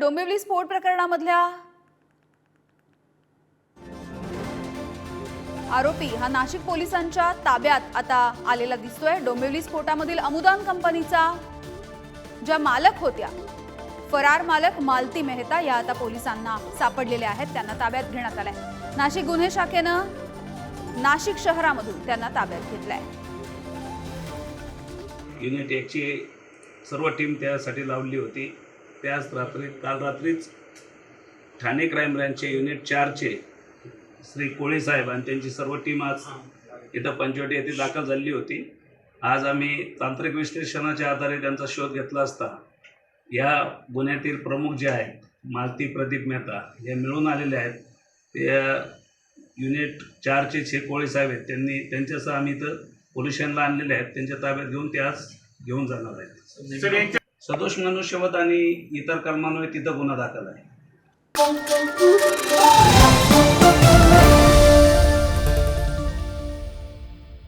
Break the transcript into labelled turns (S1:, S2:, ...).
S1: डोंबिवली स्फोट प्रकरणामधल्या आरोपी हा नाशिक पोलिसांच्या ताब्यात आता आलेला दिसतोय. डोंबिवली स्फोटामधील अमुदान कंपनीचा ज्या मालक होत्या फरार मालक मालती मेहता या आता पोलिसांना सापडलेल्या आहेत. त्यांना ताब्यात घेण्यात आलंय. नाशिक गुन्हे शाखेनं नाशिक शहरामधून त्यांना ताब्यात घेतलंय.
S2: युनिट एकची सर्व टीम त्यासाठी लावली होती. त्याच रात्री काल रात्रीच ठाणे क्राईम ब्रँचचे युनिट चारचे श्री कोळी साहेब आणि त्यांची सर्व टीम आज इथं पंचवटी येथे दाखल झाली होती. आज आम्ही तांत्रिक विश्लेषणाच्या आधारे त्यांचा शोध घेतला असता या गुन्ह्यातील प्रमुख जे आहेत मालती प्रदीप मेहता हे मिळून आलेले आहेत. ते युनिट चारचे जे कोळी साहेब आहेत. त्यांनी त्यांच्यासह आम्ही इथं पोलीस स्टेशनला आणलेले आहेत. त्यांच्या ताब्यात घेऊन ते आज घेऊन जाणार आहेत. सदोष मनुष्यवत आणि इतर कलमांवर तिथं गुन्हा दाखल आहे.